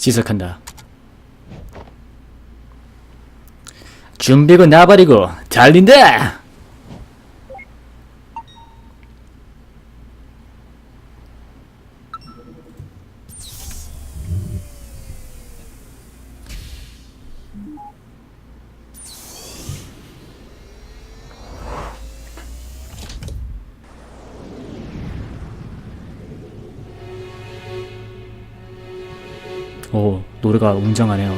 시작한다. 준비고 나발이고 달린다. 오 노래가 웅장하네요.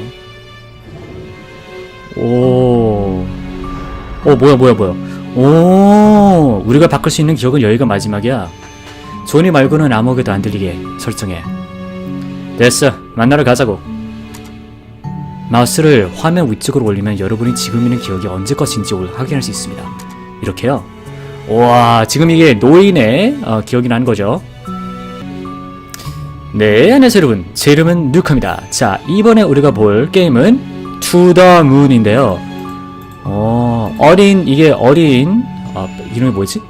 오, 오 뭐야 뭐야 뭐야. 오, 우리가 바꿀 수 있는 기억은 여기가 마지막이야. 조니 말고는 아무것도 안 들리게 설정해. 됐어, 만나러 가자고. 마우스를 화면 위쪽으로 올리면 여러분이 지금 있는 기억이 언제 것인지 확인할 수 있습니다. 이렇게요. 와, 지금 이게 노인의 어, 기억이 나는 거죠. 네, 안녕하세요 여러분. 제 이름은 누카입니다. 자, 이번에 우리가 볼 게임은 the Moon인데요. 어, 어린, 이게 어린, 아, 이름이 뭐지?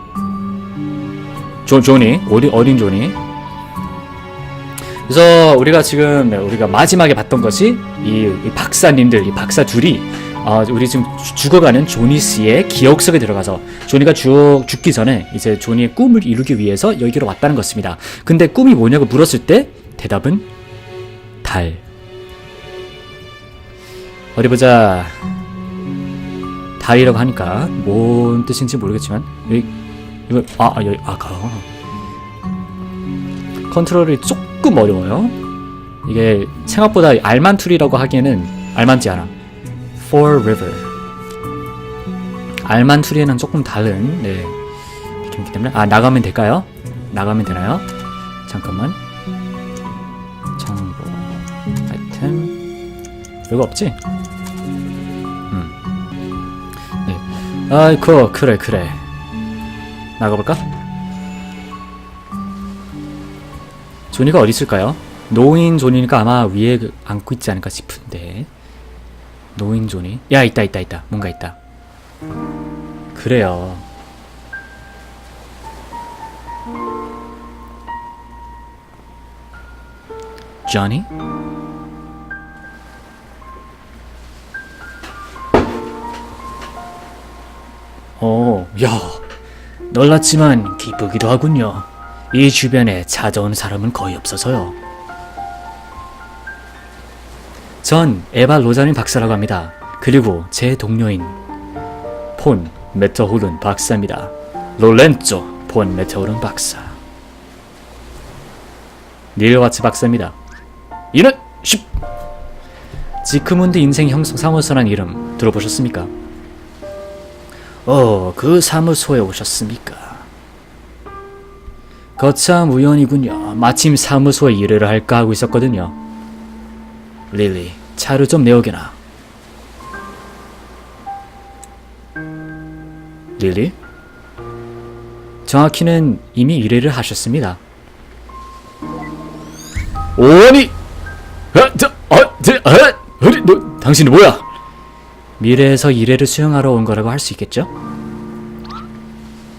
조, 조니, 어린, 어린 조니. 그래서 우리가 지금, 네, 우리가 마지막에 봤던 것이 이, 이 박사님들, 이 박사 둘이 아, 우리 지금 죽- 죽어가는 조니 씨의 기억 속에 들어가서 조니가 죽, 죽기 전에 이제 조니의 꿈을 이루기 위해서 여기로 왔다는 것입니다. 근데 꿈이 뭐냐고 물었을 때 대답은 달. 어디 보자. 달이라고 하니까 뭔 뜻인지 모르겠지만 여기 이거 아, 아 여기 아가 컨트롤이 조금 어려워요. 이게 생각보다 알만툴이라고 하기에는 알만지 않아. For River. 알만툴이에는 조금 다른 네 느낌이기 때문에 아 나가면 될까요? 나가면 되나요? 잠깐만. 정보 아이템 이거 없지? 음. 네. 아이쿠 그래 그래. 나가볼까? 조니가 어디 있을까요? 노인 조니니까 아마 위에 그- 앉고 있지 않을까 싶은데 노인 조니 야 있다 있다 있다 뭔가 있다 그래요 조니? 오, 야, 놀랐지만 기쁘기도 하군요. 이 주변에 찾아온 사람은 거의 없어서요. 전 에바 로자린 박사라고 합니다. 그리고 제 동료인 폰 메터홀른 박사입니다. 롤렌조 폰 메테오른 박사. 닐와츠 박사입니다. 이는 쉿! 지크문드 인생 형성 사무소란 이름 들어보셨습니까? 어, 그 사무소에 오셨습니까? 거참 우연이군요. 마침 사무소에 일을 할까 하고 있었거든요. 릴리, 차를 좀 내오게나. 릴리? 정확히는 이미 일회를 하셨습니다. 오니! 어, 저, 어, 저, 어, 어리, 너, 당신은 뭐야? 미래에서 일회를 수행하러 온 거라고 할 수 있겠죠?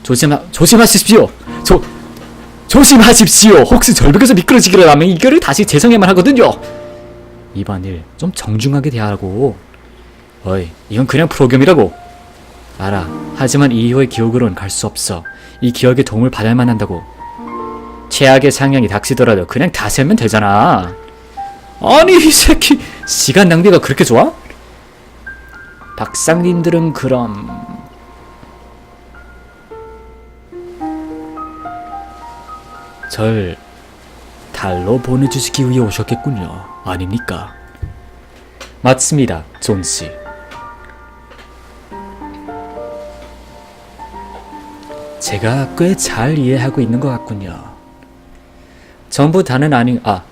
조심하, 조심하십시오! 조, 조심하십시오! 혹시 절벽에서 미끄러지기를 하면 이거를 다시 재성해만 하거든요! 이번 일좀 정중하게 대하고. 어이 이건 그냥 프로그램이라고. 알아. 하지만 이 이후의 기억으론 갈 수 없어. 이 기억에 도움을 받아야만 한다고. 최악의 상향이 닥치더라도 그냥 다 세면 되잖아. 아니 이 새끼. 시간 낭비가 그렇게 좋아? 박상님들은 그럼 절 달로 보내주시기 위해 오셨겠군요. 아닙니까? 맞습니다, 존 씨. 제가 꽤 잘 이해하고 있는 것 같군요. 전부 다는 아닌 아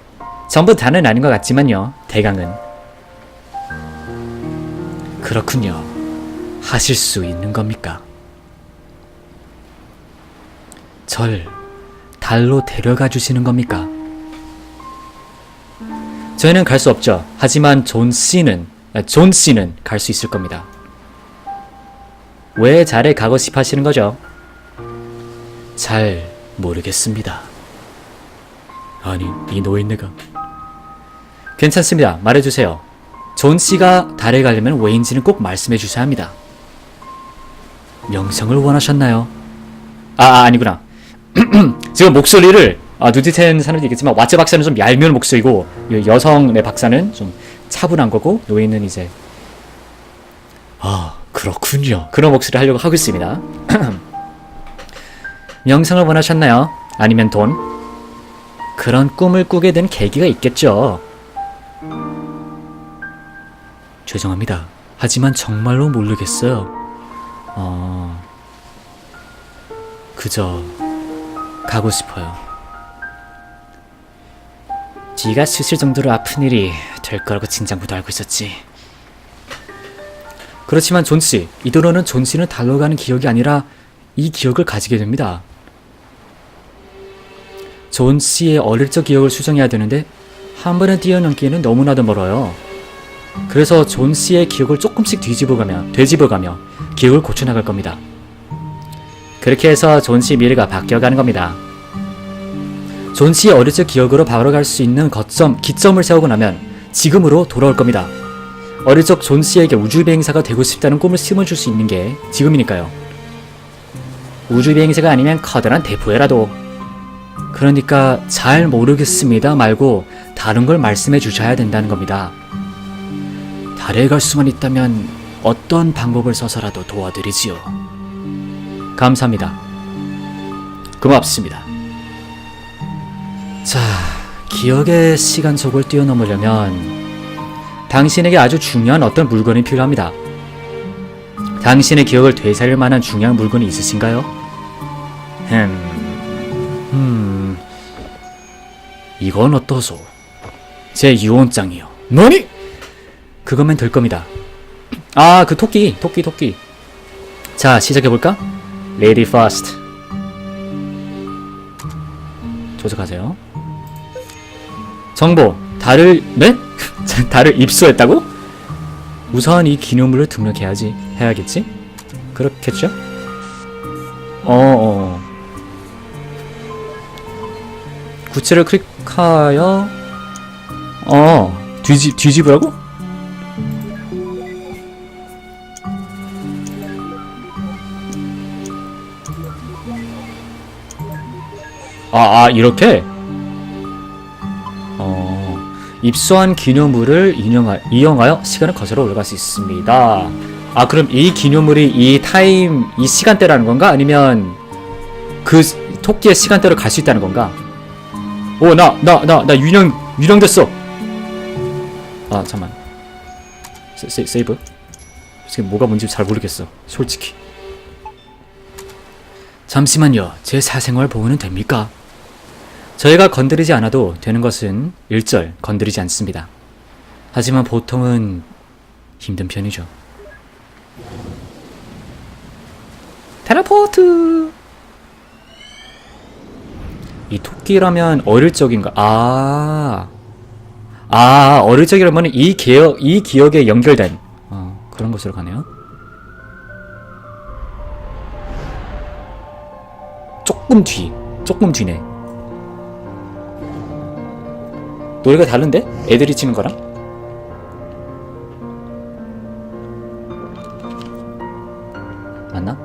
전부 다는 아닌 것 같지만요. 대강은 그렇군요. 하실 수 있는 겁니까? 절 달로 데려가 주시는 겁니까? 저희는 갈 수 없죠. 하지만 존 씨는 아, 존 씨는 갈 수 있을 겁니다. 왜 잘에 가고 싶어 하시는 거죠? 잘 모르겠습니다. 아니, 이 노인네가 괜찮습니다. 말해주세요. 존 씨가 달에 가려면 왜인지는 꼭 말씀해 주셔야 합니다. 명성을 원하셨나요? 아, 아 아니구나. 지금 목소리를 아, 누디텐 사람도 있겠지만 왓츠 박사는 좀 얄미운 목소리고 이 여성 내 박사는 좀 차분한 거고 노예는 이제 아 그렇군요. 그런 목소리 하려고 하고 있습니다. 명성을 원하셨나요? 아니면 돈? 그런 꿈을 꾸게 된 계기가 있겠죠. 죄송합니다. 하지만 정말로 모르겠어요. 어, 그저 가고 싶어요. 지가 스실 정도로 아픈 일이 될 거라고 진작부터 알고 있었지. 그렇지만 존 씨, 이대로는 존 씨는 달러 가는 기억이 아니라 이 기억을 가지게 됩니다. 존 씨의 어릴 적 기억을 수정해야 되는데 한 번에 뛰어넘기에는 너무나도 멀어요. 그래서 존 씨의 기억을 조금씩 뒤집어가며 되짚어가며 기억을 고쳐나갈 겁니다. 그렇게 해서 존 씨 미래가 바뀌어가는 겁니다. 존 씨의 어릴 적 기억으로 바로 갈 수 있는 거점, 기점을 세우고 나면 지금으로 돌아올 겁니다. 어릴 적 존 씨에게 우주비행사가 되고 싶다는 꿈을 심어줄 수 있는 게 지금이니까요. 우주비행사가 아니면 커다란 대포에라도. 그러니까 잘 모르겠습니다 말고 다른 걸 말씀해 주셔야 된다는 겁니다. 달에 갈 수만 있다면 어떤 방법을 써서라도 도와드리지요. 감사합니다. 고맙습니다. 자, 기억의 시간속을 뛰어넘으려면 당신에게 아주 중요한 어떤 물건이 필요합니다. 당신의 기억을 되살릴 만한 중요한 물건이 있으신가요? 음, 음, 이건 어떠소? 제 유언장이요. 뭐니? 그거면 될 겁니다. 아, 그 토끼, 토끼, 토끼. 자, 시작해볼까? Lady first. 조작하세요. 정보, 달을, 네? 달을 입수했다고? 우선 이 기념물을 등록해야지, 해야겠지? 그렇겠죠? 어, 어. 구체를 클릭하여, 어, 뒤집, 뒤집으라고? 아, 아 이렇게? 어, 입수한 기념물을 인용하, 이용하여 시간을 거슬러 올라갈 수 있습니다. 아, 그럼 이 기념물이 이 타임, 이 시간대라는 건가? 아니면 그 토끼의 시간대로 갈 수 있다는 건가? 오, 나, 나, 나, 나 유령, 유령 됐어! 아, 잠만. 세이브? 지금 뭐가 뭔지 잘 모르겠어. 솔직히. 잠시만요. 제 사생활 보호는 됩니까? 저희가 건드리지 않아도 되는 것은 일절 건드리지 않습니다. 하지만 보통은 힘든 편이죠. 텔레포트! 이 토끼라면 어릴 적인가? 아, 아, 어릴 적이라면 이 기억, 이 기억에 연결된, 어, 그런 것으로 가네요. 조금 뒤, 조금 뒤네. 노래가 다른데? 애들이 치는 거랑? 맞나?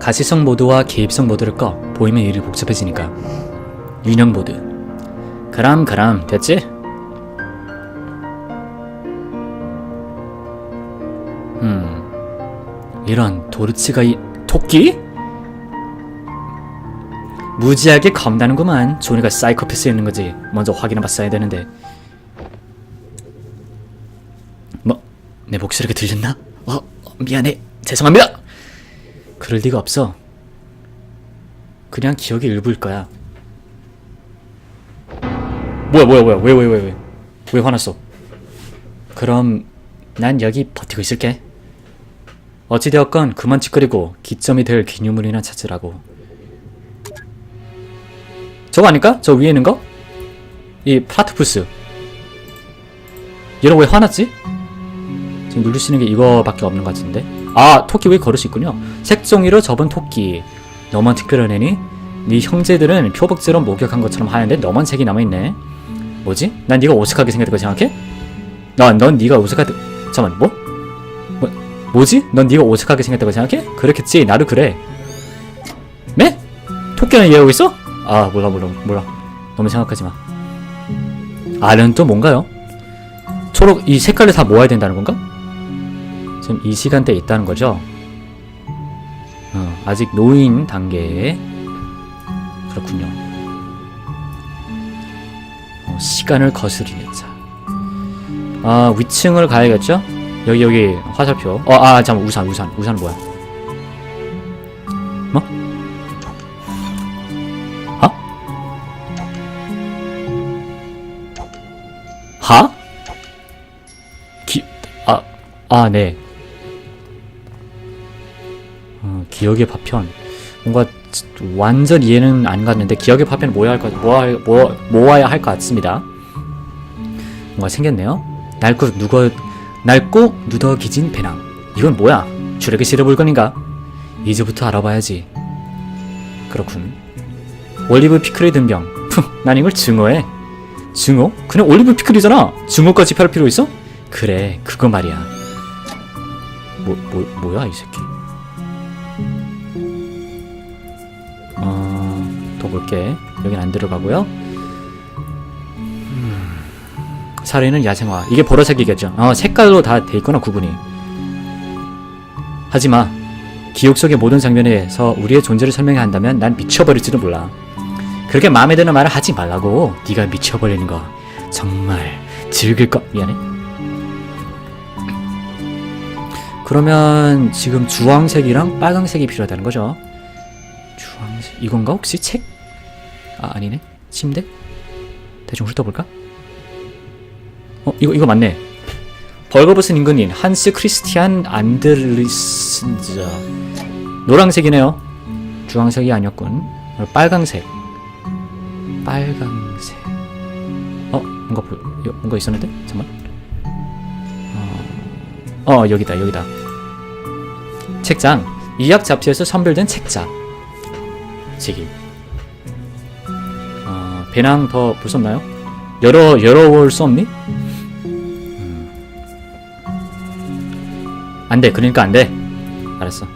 가시성 모드와 개입성 모드를 꺼 보이면 일이 복잡해지니까 윤형 모드 그람 그람 됐지? 음 이런 도르치가 이 토끼? 무지하게 겁나는구만. 조니가 사이코패스였는 거지. 먼저 확인해봤어야 되는데. 뭐, 내 목소리가 들렸나? 어, 미안해. 죄송합니다. 그럴 리가 없어. 그냥 기억의 일부일 거야. 뭐야, 뭐야, 뭐야. 왜, 왜, 왜, 왜. 왜 화났어? 그럼, 난 여기 버티고 있을게. 어찌되었건 그만 찌끄리고 기점이 될 기념물이나 찾으라고. 저거 아닐까? 저 위에 있는 거? 이 플라트푸스 얘는 왜 화났지? 지금 누릴 수 있는 게 이거밖에 없는 것 같은데 아 토끼 왜 걸을 수 있군요 색종이로 접은 토끼 너만 특별한 애니? 네 형제들은 표복제로 목욕한 것처럼 하얀데 너만 색이 남아있네 뭐지? 난 네가 어색하게 생겼다고 생각해? 난 넌 네가 어색하다 잠깐만 뭐? 뭐 뭐지? 넌 네가 어색하게 생겼다고 생각해? 그렇겠지 나도 그래 네? 토끼는 이해하고 있어? 아 몰라 몰라 몰라 너무 생각하지 마 R은 또 뭔가요? 초록 이 색깔을 다 모아야 된다는 건가? 지금 이 시간대에 있다는 거죠? 어, 아직 노인 단계에 그렇군요. 어, 시간을 거스리는 자. 아 위층을 가야겠죠? 여기 여기 화살표. 어아 잠깐 우산 우산 우산 뭐야? 아, 아, 네. 어, 기억의 파편. 뭔가 지- 완전 이해는 안 갔는데 기억의 파편 모아야 할 것, 모아, 모아, 모아야 할 것 같습니다. 뭔가 생겼네요. 낡고 누거, 낡고 누더기진 배낭. 이건 뭐야? 주력의 시르 물건인가? 이제부터 알아봐야지. 그렇군. 올리브 피클의 등병. 난 이걸 증오해. 증오? 그냥 올리브 피클이잖아. 증오까지 팔 필요 있어? 그래, 그거 말이야. 뭐, 뭐, 뭐야, 이 새끼. 어, 더 볼게. 여긴 안 들어가고요. 음, 사례는 야생화. 이게 보라색이겠죠. 어, 색깔로 다 돼 있구나, 구분이. 하지마. 기억 속의 모든 장면에서 우리의 존재를 설명해야 한다면 난 미쳐버릴지도 몰라. 그렇게 마음에 드는 말을 하지 말라고. 네가 미쳐버리는 거 정말 즐길 거 미안해. 그러면 지금 주황색이랑 빨강색이 필요하다는 거죠. 주황색 이건가 혹시 책? 아 아니네 침대? 대충 훑어볼까? 어 이거 이거 맞네. 벌거벗은 임금님 한스 크리스티안 안드리슨자 노란색이네요. 주황색이 아니었군. 어, 빨강색. 빨강색. 어 뭔가 보 뭔가 있었는데 잠만. 어, 어 여기다 여기다. 책장 이약 잡지에서 선별된 책자. 책임. 어, 배낭 더 무섭나요? 열어 열어볼 수 없니? 음. 안돼 그러니까 안돼. 알았어.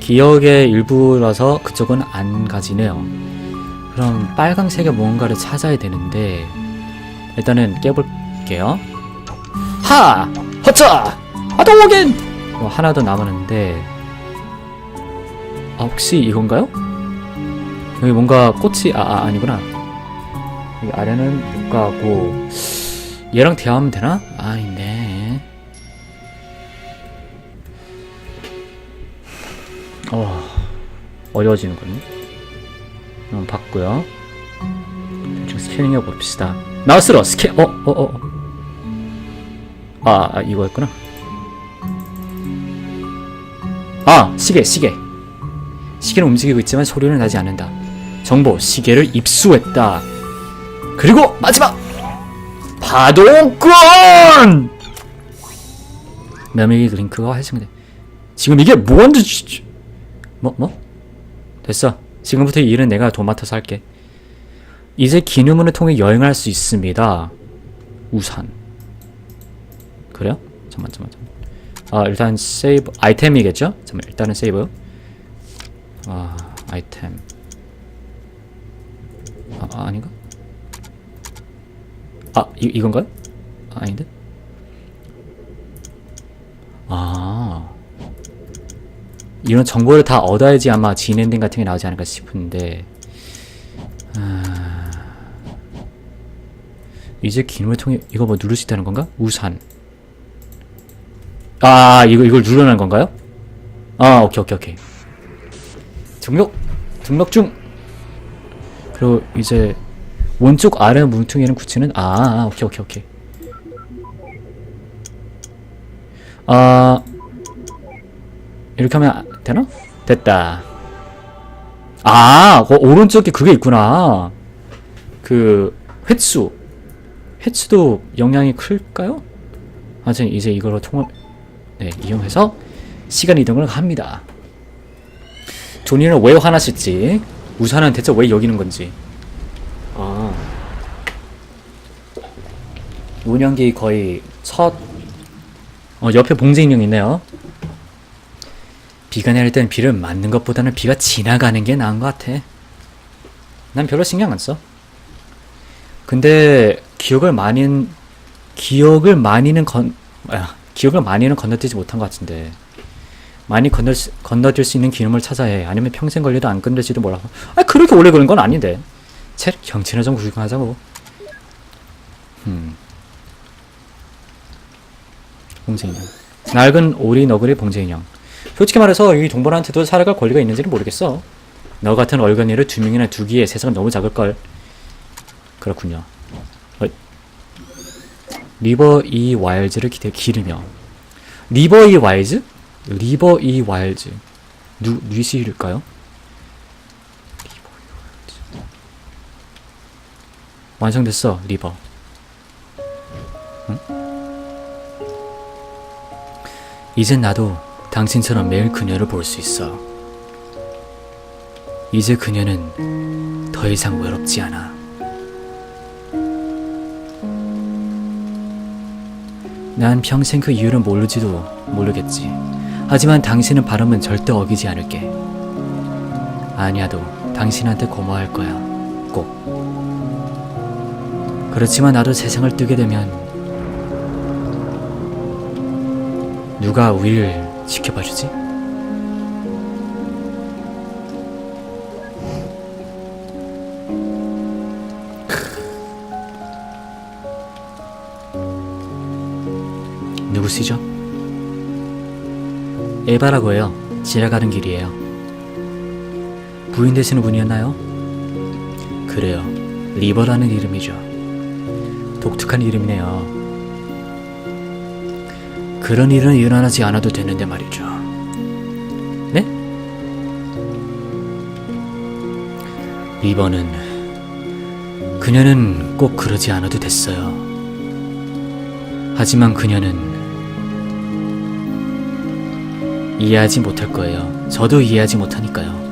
기억의 일부라서 그쪽은 안 가지네요. 그럼 빨강색의 뭔가를 찾아야 되는데 일단은 깨볼게요. 하! 허차! 아동호겐! 뭐 하나 더 남았는데 아 혹시 이건가요? 여기 뭔가 꽃이 아, 아 아니구나 여기 아래는 못 가고 얘랑 대화하면 되나? 아 있네 어 어려워지는군요 한번 봤고요 대충 스캐닝해 봅시다 마우스로 스캐 어 어, 어. 아, 아 이거였구나. 아 시계 시계. 시계는 움직이고 있지만 소리는 나지 않는다. 정보 시계를 입수했다. 그리고 마지막! 파동권! 메모리 링크가 활성돼. 지금 이게 뭔지 뭐 뭐? 됐어. 지금부터 이 일은 내가 도맡아서 할게. 이제 기념문을 통해 여행할 수 있습니다. 우산 그래요? 잠만 잠만 잠만 아 일단 세이브 아이템이겠죠? 잠깐 일단은 세이브 아 아이템 아, 아 아닌가? 아 이, 이건가요? 아, 아닌데? 아 이런 정보를 다 얻어야지 아마 진엔딩 같은 게 나오지 않을까 싶은데 아... 이제 기능을 통해 이거 뭐 누를 수 있다는 건가? 우산 아 이거 이걸 누르는 건가요? 아 오케이 오케이 오케이 등록 등록 중 그리고 이제 왼쪽 아래 문퉁이는 굳히는 아, 아 오케이 오케이 오케이 아 이렇게 하면 되나? 됐다 아그 오른쪽에 그게 있구나 그 횟수 횟수도 영향이 클까요? 아무튼 이제 이걸로 통을 네, 이용해서 시간 이동을 합니다. 조니는 왜 화났을지, 우산은 대체 왜 여기는 건지. 아, 운영기 거의 첫 어, 옆에 봉제 인형 있네요. 비가 내릴 땐 비를 맞는 것보다는 비가 지나가는 게 나은 것 같아. 난 별로 신경 안 써. 근데 기억을 많이 기억을 많이는 건 아, 기억을 많이는 건너뛰지 못한 것 같은데 많이 건너 건너뛸 수 있는 기념을 찾아야 해. 아니면 평생 걸려도 안 끝낼지도 몰라서. 아 그렇게 오래 걸린 건 아닌데. 체 경치나 좀 구경하자고. 음. 봉제인형. 낡은 오리 너구리 봉제인형. 솔직히 말해서 이 동물한테도 살아갈 권리가 있는지는 모르겠어. 너 같은 얼간이를 두 명이나 두기에 세상은 너무 작을걸. 그렇군요. 어, 리버 이 와일즈를 기대 기르며. 리버 이 와일즈? 리버 이 와일즈. 누, 와일즈. 완성됐어, 리버. 응? 이젠 나도 당신처럼 매일 그녀를 볼 수 있어. 이제 그녀는 더 이상 외롭지 않아. 난 평생 그 이유를 모르지도 모르겠지. 하지만 당신의 바람은 절대 어기지 않을게. 아니야도 당신한테 고마워할 거야. 꼭. 그렇지만 나도 세상을 뜨게 되면 누가 우리를 지켜봐주지? 에바라고 해요. 지나가는 길이에요. 부인 되시는 분이었나요? 그래요. 리버라는 이름이죠. 독특한 이름이네요. 그런 일은 일어나지 않아도 되는데 말이죠. 네? 리버는 그녀는 꼭 그러지 않아도 됐어요. 하지만 그녀는 이해하지 못할 거예요. 저도 이해하지 못하니까요.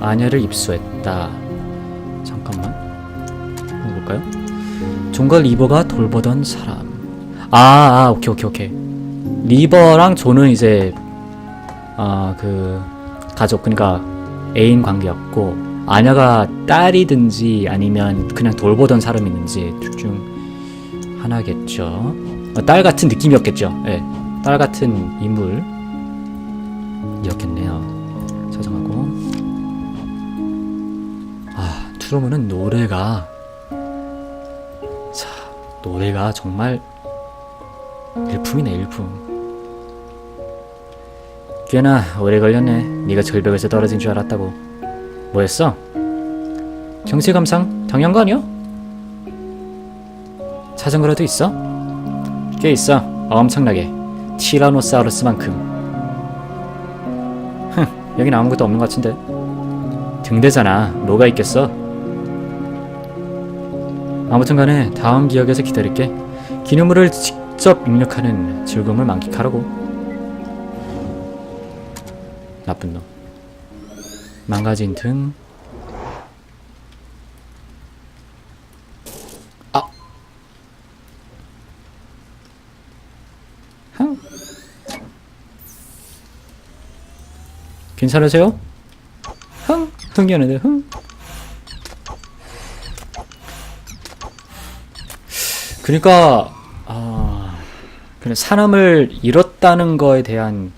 아녀를 입수했다. 잠깐만. 볼까요? 종과 리버가 돌보던 사람. 아, 아, 오케이, 오케이, 오케이. 리버랑 조는 이제 아, 그 가족 그러니까 애인 관계였고 아녀가 딸이든지 아니면 그냥 돌보던 사람이 있는지 둘 중 하나겠죠. 어, 딸 같은 느낌이었겠죠. 예. 딸 같은 인물이었겠네요. 저장하고. 아, 트루먼은 노래가 자, 노래가 정말 일품이네, 일품. 꽤나 오래 걸렸네. 네가 절벽에서 떨어진 줄 알았다고. 뭐였어? 경치 감상 당연한 거 아니야? 찾은 거라도 있어? 꽤 있어. 엄청나게. 티라노사우루스만큼. 흥, 여긴 아무것도 없는 것 같은데. 등대잖아. 뭐가 있겠어? 아무튼 간에 다음 기억에서 기다릴게. 기념물을 직접 입력하는 즐거움을 만끽하라고. 나쁜 놈. 망가진 등. 아. 흥. 괜찮으세요? 흥. 흥이었는데 흥. 그러니까 아 그냥 사람을 잃었다는 거에 대한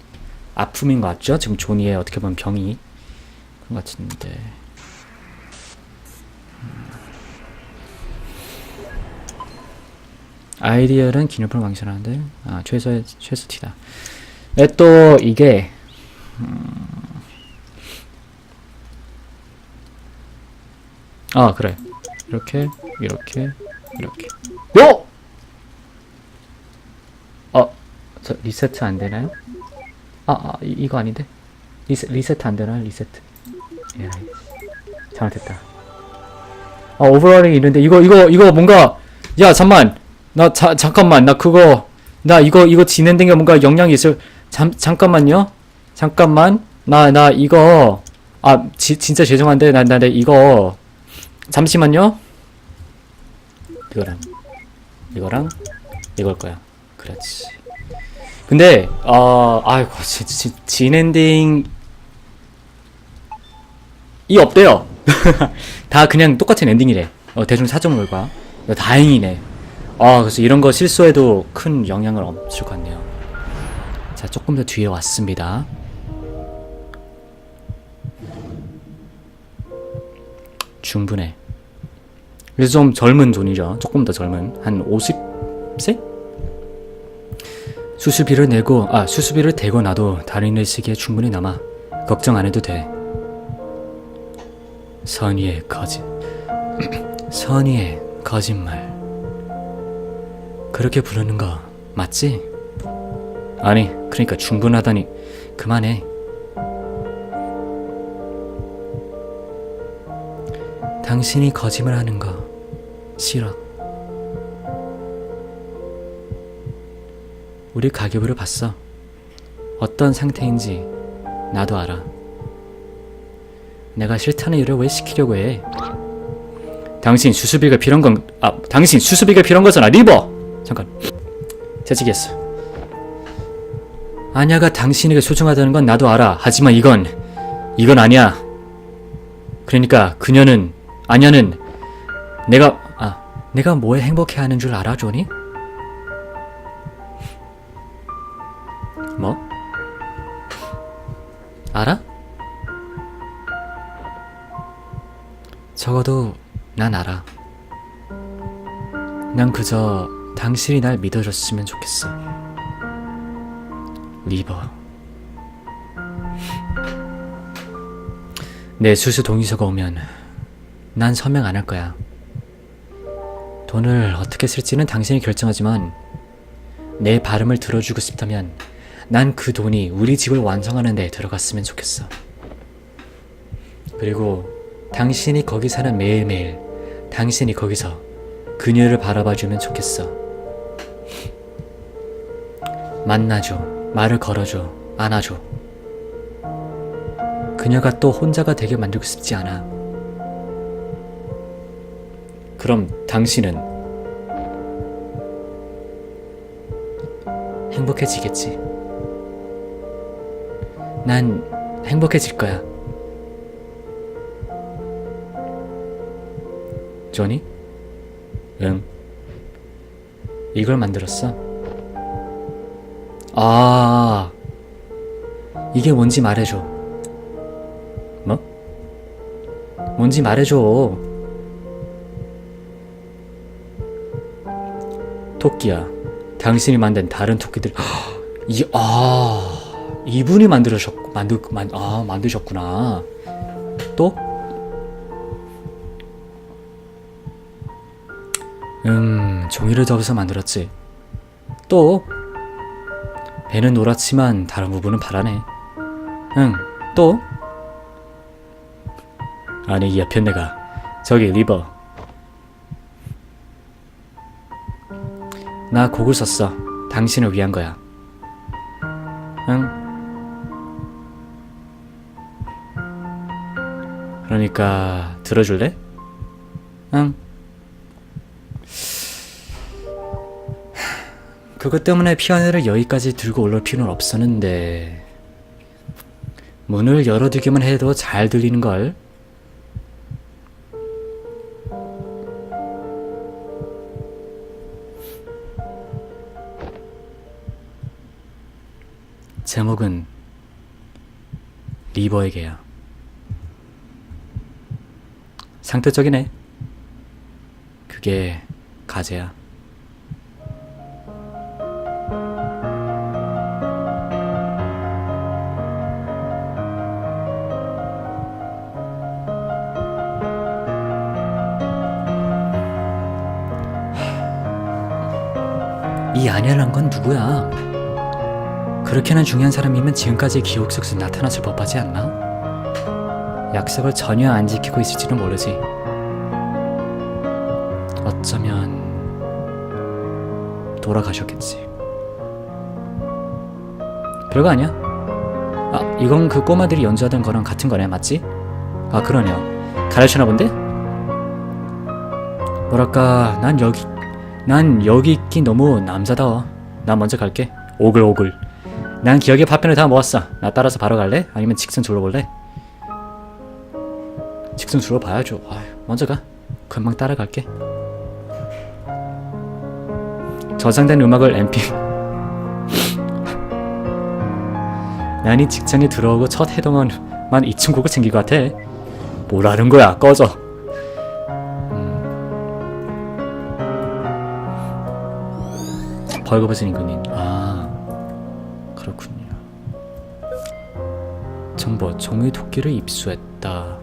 아픔인 것 같죠? 지금 조니의 어떻게 보면 병이 그런 것 같은데 음. 아이디어는 기념품을 망신하는데 아 최소의 최소 티다. 네, 또 이게 음. 아 그래 이렇게 이렇게 이렇게 요! 어 저 리세트 안 되나요? 아, 아 이, 이거 아닌데? 리세, 리세트 안 되나요? 리세트. 예, 잘못했다. 아, 오버롤이 있는데 이거 이거 이거 뭔가 야 잠만 나 자, 잠깐만 나 그거 나 이거 이거 진행된 게 뭔가 영향이 있을 잠 잠깐만요 잠깐만 나 나 이거 아 지, 진짜 죄송한데 나나 이거 잠시만요 이거랑 이거랑 이걸 거야. 그렇지. 근데 어 아이고 지, 지, 진 엔딩 이 없대요. 다 그냥 똑같은 엔딩이래. 어, 대중 사정 결과 어, 다행이네. 아 그래서 이런 거 실수해도 큰 영향을 없을 것 같네요. 자 조금 더 뒤에 왔습니다. 충분해 그래서 좀 젊은 존이죠. 조금 더 젊은. 한 50세? 수수비를 내고 아 수수비를 대고 나도 다른 일 쓰기에 충분히 남아 걱정 안 해도 돼. 선의의 거짓. 선의의 거짓말. 그렇게 부르는 거 맞지? 아니 그러니까 충분하다니. 그만해. 당신이 거짓말 하는 거 싫어 우리 가계부를 봤어 어떤 상태인지 나도 알아 내가 싫다는 일을 왜 시키려고 해 당신 수수비가 필요한 건, 아, 당신 수수비가 필요한 거잖아, 리버! 잠깐. 재치겠어. 아냐가 당신에게 소중하다는 건 나도 알아. 하지만 이건, 이건 아니야. 그러니까 그녀는, 아냐는, 내가, 아, 내가 뭐에 행복해 하는 줄 알아, 조니? 뭐? 알아? 적어도 난 알아. 난 그저 당신이 날 믿어줬으면 좋겠어. 리버. 내 수수 동의서가 오면 난 서명 안 할 거야. 돈을 어떻게 쓸지는 당신이 결정하지만 내 발음을 들어주고 싶다면 난 그 돈이 우리 집을 완성하는 데 들어갔으면 좋겠어. 그리고 당신이 거기 사는 매일매일 당신이 거기서 그녀를 바라봐주면 좋겠어. 만나줘, 말을 걸어줘, 안아줘. 그녀가 또 혼자가 되게 만들고 싶지 않아. 그럼 당신은 행복해지겠지. 난 행복해질 거야. 조니? 응. 이걸 만들었어? 아, 이게 뭔지 말해줘. 뭐? 뭔지 말해줘. 토끼야. 당신이 만든 다른 토끼들. 이, 아, 이분이 만들으셨, 만들, 만, 아, 만드셨구나. 또? 음, 종이를 접어서 만들었지. 또? 배는 노랗지만 다른 부분은 파라네. 응, 또? 아니, 이 옆에 내가. 저기, 리버. 나 곡을 썼어. 당신을 위한 거야. 응? 그러니까, 들어줄래? 응? 그것 때문에 피아노를 여기까지 들고 올라올 필요는 없었는데 문을 열어두기만 해도 잘 들리는 걸 제목은 리버에게야. 상투적이네. 그게 가제야. 이 아냐란 건 누구야? 그렇게나 중요한 사람이면 지금까지 기억 속에서 나타났을 법하지 않나? 약속을 전혀 안 지키고 있을지는 모르지. 어쩌면 돌아가셨겠지. 별거 아니야. 아, 이건 그 꼬마들이 연주하던 거랑 같은 거네, 맞지? 아, 그러네요. 가르치나 본데? 뭐랄까, 난 여기, 난 여기 있기 너무 남자다워. 난 먼저 갈게. 오글오글. 난 기억의 파편을 다 모았어. 나 따라서 바로 갈래? 아니면 직선 줄어볼래? 직선 줄어봐야죠. 아휴, 먼저 가. 금방 따라갈게. 저장된 음악을 MP. 난 이 직장에 들어오고 첫 해동안만 2층 곡을 챙길 것 같아. 뭐라는 거야? 꺼져. 음. 벌거벗은 인근인. 정보, 종의 도끼를 입수했다.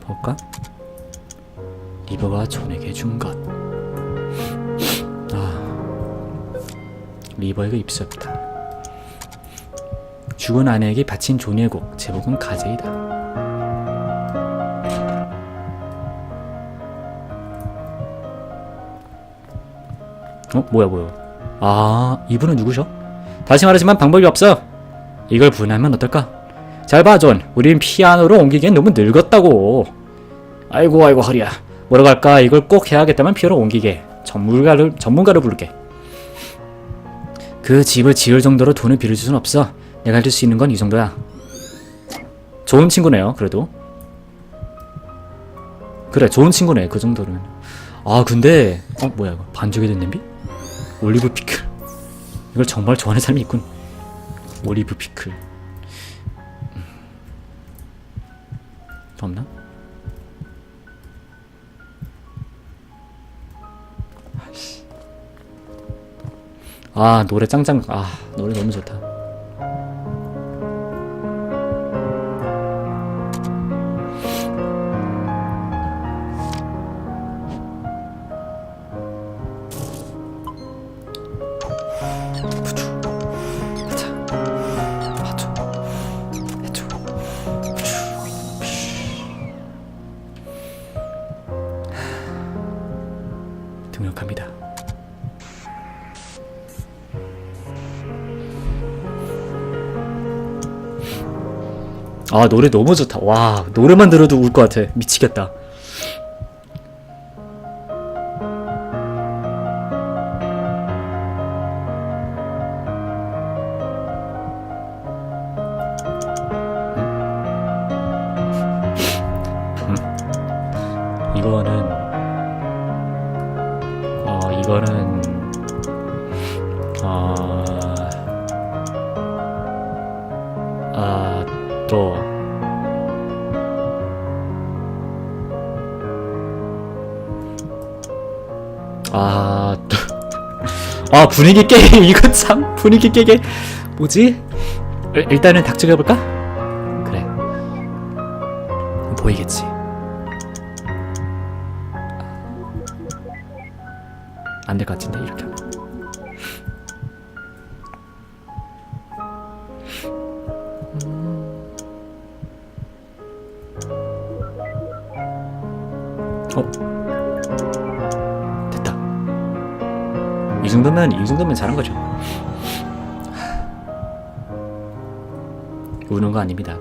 볼까? 리버가 존에게 준 것. 아, 리버에게 입수했다. 죽은 아내에게 바친 존의 곡, 제목은 가제이다. 어, 뭐야, 뭐야. 아, 이분은 누구셔? 다시 말하지만 방법이 없어. 이걸 분할하면 어떨까? 잘 봐, 존. 우린 피아노로 옮기기엔 너무 늙었다고. 아이고, 아이고, 허리야. 뭐라고 할까? 이걸 꼭 해야겠다면 피아노로 옮기게. 전문가를, 전문가를 부를게. 그 집을 지을 정도로 돈을 빌려줄 순 없어. 내가 해줄 수 있는 건 이 정도야. 좋은 친구네요, 그래도. 그래, 좋은 친구네, 그 정도는. 아, 근데, 어, 뭐야, 이거. 반죽이 된 냄비? 올리브 피클. 이걸 정말 좋아하는 사람이 있군. 올리브 피클. 더 없나? 아이씨. 아, 노래 짱짱. 아, 노래 너무 좋다. 아 노래 너무 좋다. 와 노래만 들어도 울 것 같아. 미치겠다. 아, 또. 아, 분위기 깨게, 이거 참, 분위기 깨게. 뭐지? 일- 일단은 닥쳐 해볼까? 그래. 보이겠지. 안 될 것 같은데, 이 정도면 이 정도면 잘한 거죠. 우는 거 아닙니다.